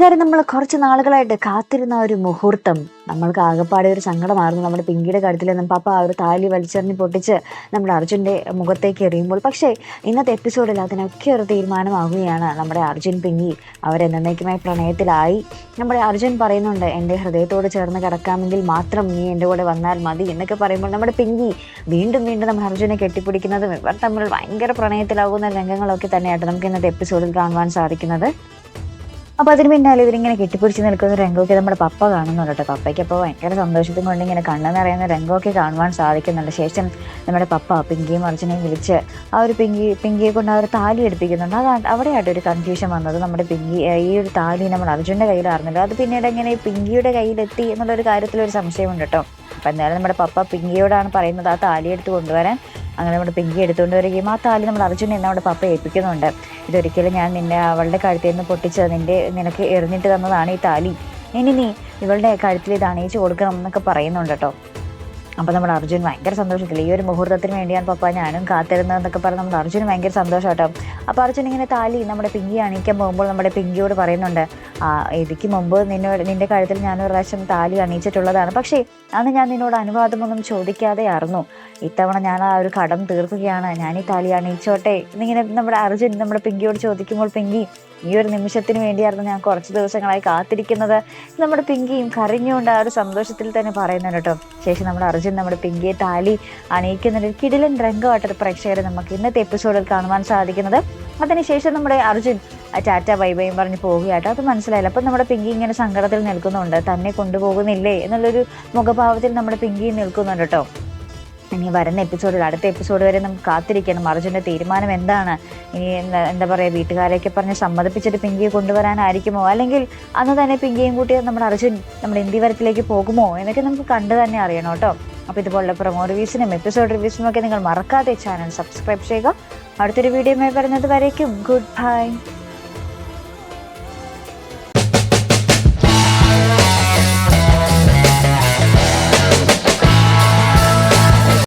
കൂട്ടുകാരെ നമ്മൾ കുറച്ച് നാളുകളായിട്ട് കാത്തിരുന്ന ഒരു മുഹൂർത്തം. നമ്മൾക്ക് ആകെപ്പാടെ ഒരു സങ്കടമായിരുന്നു. നമ്മുടെ പിങ്കിയുടെ കാര്യത്തിൽ നിന്നും പാപ്പ ആ ഒരു താലി വലിച്ചെറിഞ്ഞ് പൊട്ടിച്ച് നമ്മുടെ അർജുന്റെ മുഖത്തേക്ക് എറിയുമ്പോൾ. പക്ഷേ ഇന്നത്തെ എപ്പിസോഡിൽ അതിനൊക്കെ ഒരു തീരുമാനമാകുകയാണ് നമ്മുടെ അർജുൻ പിങ്കി അവരെന്നേക്കുമായി പ്രണയത്തിലായി. നമ്മുടെ അർജുൻ പറയുന്നുണ്ട് എന്റെ ഹൃദയത്തോട് ചേർന്ന് കിടക്കാമെങ്കിൽ മാത്രം നീ എന്റെ കൂടെ വന്നാൽ മതി എന്നൊക്കെ പറയുമ്പോൾ നമ്മുടെ പിങ്കി വീണ്ടും വീണ്ടും നമ്മുടെ അർജുനെ കെട്ടിപ്പിടിക്കുന്നതും ഇവർ തമ്മിൽ ഭയങ്കര പ്രണയത്തിലാകുന്ന രംഗങ്ങളൊക്കെ തന്നെയായിട്ട് നമുക്ക് ഇന്നത്തെ എപ്പിസോഡിൽ കാണുവാൻ സാധിക്കുന്നത്. അപ്പോൾ അതിന് പിന്നാലെ ഇവരിങ്ങനെ കെട്ടിപ്പിടിച്ച് നിൽക്കുന്ന രംഗമൊക്കെ നമ്മുടെ പപ്പ കാണുന്നുണ്ട് കേട്ടോ. പപ്പയ്ക്ക് അപ്പോൾ ഭയങ്കര സന്തോഷത്തും കൊണ്ട് ഇങ്ങനെ കണ്ണെന്ന് പറയുന്ന രംഗമൊക്കെ കാണുവാൻ സാധിക്കുന്നുണ്ട്. ശേഷം നമ്മുടെ പപ്പ പിങ്കിയും അർജുനെയും വിളിച്ച് ആ ഒരു പിങ്കി പിങ്കിയെ കൊണ്ട് അവർ താലി എടുപ്പിക്കുന്നുണ്ട്. അത് അവിടെയായിട്ട് ഒരു കൺഫ്യൂഷൻ വന്നത്. നമ്മുടെ പിങ്കി ഈ ഒരു താലി നമ്മൾ അർജുന്റെ കയ്യിലായിരുന്നല്ലോ അത് പിന്നീട് എങ്ങനെ പിങ്കിയുടെ കയ്യിലെത്തി എന്നുള്ളൊരു കാര്യത്തിലൊരു സംശയമുണ്ട് കേട്ടോ. അപ്പം എന്തായാലും നമ്മുടെ പപ്പ പിങ്കിയോടാണ് പറയുന്നത് ആ താലി എടുത്ത് കൊണ്ടുവരാൻ. അങ്ങനെ നമ്മുടെ പിങ്കി എടുത്തുകൊണ്ട് വരികയും ആ താലി നമ്മൾ അർജുനെ നമ്മുടെ പപ്പ ഏൽപ്പിക്കുന്നുണ്ട്. ഇതൊരിക്കലും ഞാൻ നിന്നെ അവളുടെ കഴുത്തിൽ നിന്ന് പൊട്ടിച്ച് നിന്റെ നിനക്ക് എറിഞ്ഞിട്ട് തന്നതാണ് ഈ താലി. ഇനി നീ ഇവളുടെ കഴുത്തിൽ ഇത് അണിയിച്ച് കൊടുക്കണം എന്നൊക്കെ പറയുന്നുണ്ട് കേട്ടോ. അപ്പോൾ നമ്മുടെ അർജുൻ ഭയങ്കര സന്തോഷത്തിൽ ഈ ഒരു മുഹൂർത്തത്തിന് വേണ്ടിയാണ് പപ്പ ഞാനും കാത്തിരുന്നതെന്നൊക്കെ പറഞ്ഞ് നമ്മുടെ അർജുൻ ഭയങ്കര സന്തോഷം കേട്ടോ അപ്പോൾ അർജുൻ ഇങ്ങനെ താലി നമ്മുടെ പിങ്കി അണിയിക്കാൻ പോകുമ്പോൾ നമ്മുടെ പിങ്കിയോട് പറയുന്നുണ്ട് ഇതിക്ക് മുമ്പ് നിന്നോട് നിന്റെ കഴുത്തിൽ ഞാൻ ഒരു പ്രാവശ്യം താലി അണിയിച്ചിട്ടുള്ളതാണ്. പക്ഷേ അന്ന് ഞാൻ നിന്നോട് അനുവാദമൊന്നും ചോദിക്കാതെ അറിഞ്ഞു ഇത്തവണ ഞാൻ ആ ഒരു കടം തീർക്കുകയാണ്. ഞാൻ ഈ താലി അണിയിച്ചോട്ടെ. എന്നിങ്ങനെ നമ്മുടെ അർജുൻ നമ്മുടെ പിങ്കിയോട് ചോദിക്കുമ്പോൾ പിങ്കി ഈ ഒരു നിമിഷത്തിന് വേണ്ടിയായിരുന്നു ഞാൻ കുറച്ച് ദിവസങ്ങളായി കാത്തിരിക്കുന്നത്. നമ്മുടെ പിങ്കിയും കരഞ്ഞുകൊണ്ട് ആ ഒരു സന്തോഷത്തിൽ തന്നെ പറയുന്നുണ്ട് കേട്ടോ. ശേഷം നമ്മുടെ അർജുൻ നമ്മുടെ പിങ്കിയെ താലി അണിയിക്കുന്ന ഒരു കിടിലൻ രംഗമായിട്ടൊരു പ്രേക്ഷകരെ നമുക്ക് ഇന്നത്തെ എപ്പിസോഡിൽ കാണുവാൻ സാധിക്കുന്നത്. അതിനുശേഷം നമ്മുടെ അർജുൻ ടാറ്റ ബൈ ബൈയും പറഞ്ഞ് പോവുകയാട്ടോ അത് മനസ്സിലായില്ല. അപ്പം നമ്മുടെ പിങ്കി ഇങ്ങനെ സങ്കടത്തിൽ നിൽക്കുന്നുണ്ട്. തന്നെ കൊണ്ടുപോകുന്നില്ലേ എന്നുള്ളൊരു മുഖഭാവത്തിൽ നമ്മുടെ പിങ്കി നിൽക്കുന്നുണ്ട് കേട്ടോ. ഇനി വരുന്ന എപ്പിസോഡിൽ അടുത്ത എപ്പിസോഡ് വരെ നമുക്ക് കാത്തിരിക്കണം. അർജുന്റെ തീരുമാനം എന്താണ്? ഇനി എന്താ പറയുക വീട്ടുകാരെയൊക്കെ പറഞ്ഞ് സമ്മതിപ്പിച്ചിട്ട് പിങ്കിയെ കൊണ്ടുവരാനായിരിക്കുമോ? അല്ലെങ്കിൽ അന്ന് തന്നെ പിങ്കിയും കൂട്ടി നമ്മുടെ അർജുൻ നമ്മുടെ ഹിന്ദി വരത്തിലേക്ക് പോകുമോ? എന്നൊക്കെ നമുക്ക് കണ്ടു തന്നെ അറിയണം കേട്ടോ. അപ്പോൾ ഇതുപോലുള്ള പ്രൊമോ റിവ്യൂസിനും എപ്പിസോഡ് റിവ്യൂസിനും ഒക്കെ നിങ്ങൾ മറക്കാതെ ചാനൽ സബ്സ്ക്രൈബ് ചെയ്യുക. അടുത്തൊരു വീഡിയോയുമായി വരുന്നത് വരേക്കും. Good bye